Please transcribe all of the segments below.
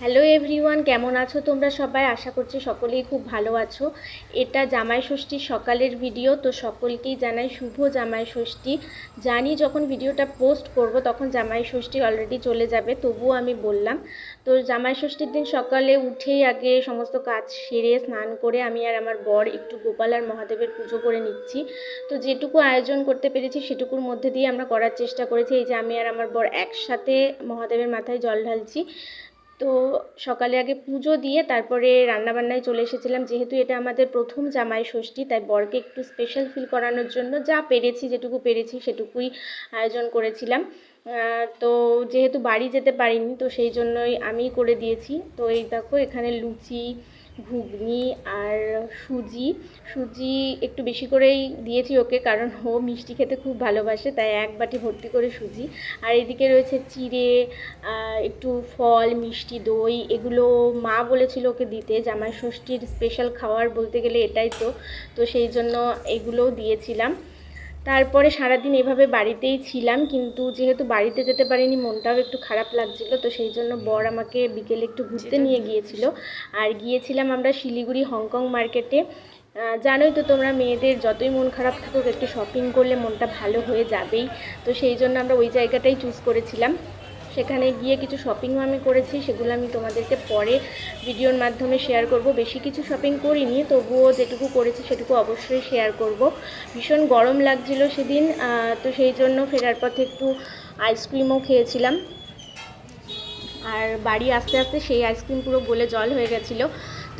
Hello everyone কেমন আছো তোমরা সবাই? আশা করছি সকলেই খুব ভালো আছো। এটা জামাই ষষ্ঠীর সকালের ভিডিও তো সকলকেই জানাই শুভ জামাই ষষ্ঠী। জানি যখন ভিডিওটা পোস্ট করব, তখন জামাই ষষ্ঠী অলরেডি চলে যাবে, তবুও আমি বললাম। তো জামাই ষষ্ঠীর দিন সকালে উঠেই আগে সমস্ত কাজ সেরে, স্নান করে আমি আর আমার বর একটু গোপাল আর মহাদেবের পুজো করে নিচ্ছি। তো যেটুকু আয়োজন করতে পেরেছি, সেটুকুর মধ্যে দিয়ে আমরা করার চেষ্টা করেছি। এই যে আমি আর আমার বর একসাথে মহাদেবের মাথায় জল ঢালছি। তো সকালে আগে পুজো দিয়ে তারপরে রান্নাবান্নায় চলে এসেছিলাম। যেহেতু এটা আমাদের প্রথম জামাই ষষ্ঠী, তাই বরকে একটু স্পেশাল ফিল করানোর জন্য যা পেরেছি, যেটুকু পেরেছি সেটুকুই আয়োজন করেছিলাম। তো যেহেতু বাড়ি যেতে পারিনি, তো সেই জন্যই আমিই করে দিয়েছি। তো এই দেখো এখানে লুচি ঘুগনি আর সুজি। সুজি একটু বেশি করেই দিয়েছি ওকে, কারণ ও মিষ্টি খেতে খুব ভালোবাসে, তাই এক বাটি ভর্তি করে সুজি। আর এদিকে রয়েছে চিড়ে একটু ফল, মিষ্টি, দই, এগুলো মা বলেছিল ওকে দিতে জামাই ষষ্ঠীর স্পেশাল খাবার বলতে গেলে এটাই তো। তো সেই জন্য এগুলোও দিয়েছিলাম। তারপরে সারাদিন এভাবে বাড়িতেই ছিলাম কিন্তু যেহেতু বাড়িতে যেতে পারিনি মনটাও একটু খারাপ লাগছিল তো সেই জন্য বর আমাকে বিকেলে একটু ঘুরতে নিয়ে গিয়েছিল। আর গিয়েছিলাম আমরা শিলিগুড়ি হংকং মার্কেটে। জানোই তো তোমরা মেয়েদের যতই মন খারাপ থাকুক একটু শপিং করলে মনটা ভালো হয়ে যাবেই। তো সেই জন্য আমরা ওই জায়গাটাই চুজ করেছিলাম। সেখানে গিয়ে কিছু শপিংও আমি করেছি, সেগুলো আমি তোমাদেরকে পরে ভিডিওর মাধ্যমে শেয়ার করব। বেশি কিছু শপিং করিনি, তবুও যেটুকু করেছি সেটুকু অবশ্যই শেয়ার করব। ভীষণ গরম লাগছিল সেদিন তো সেই জন্য ফেরার পথে একটু আইসক্রিমও খেয়েছিলাম। আর বাড়ি আস্তে আস্তে সেই আইসক্রিম পুরো গলে জল হয়ে গেছিল।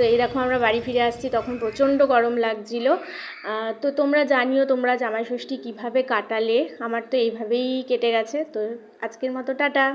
তো এরকম আমরা বাড়ি ফিরে আসছি, তখন প্রচণ্ড গরম লাগছিল। তো তোমরা জানিও তোমরা জামাই ষষ্ঠী কীভাবে কাটালে? আমার তো এইভাবেই কেটে গেছে, তো আজকের মতো টাটা।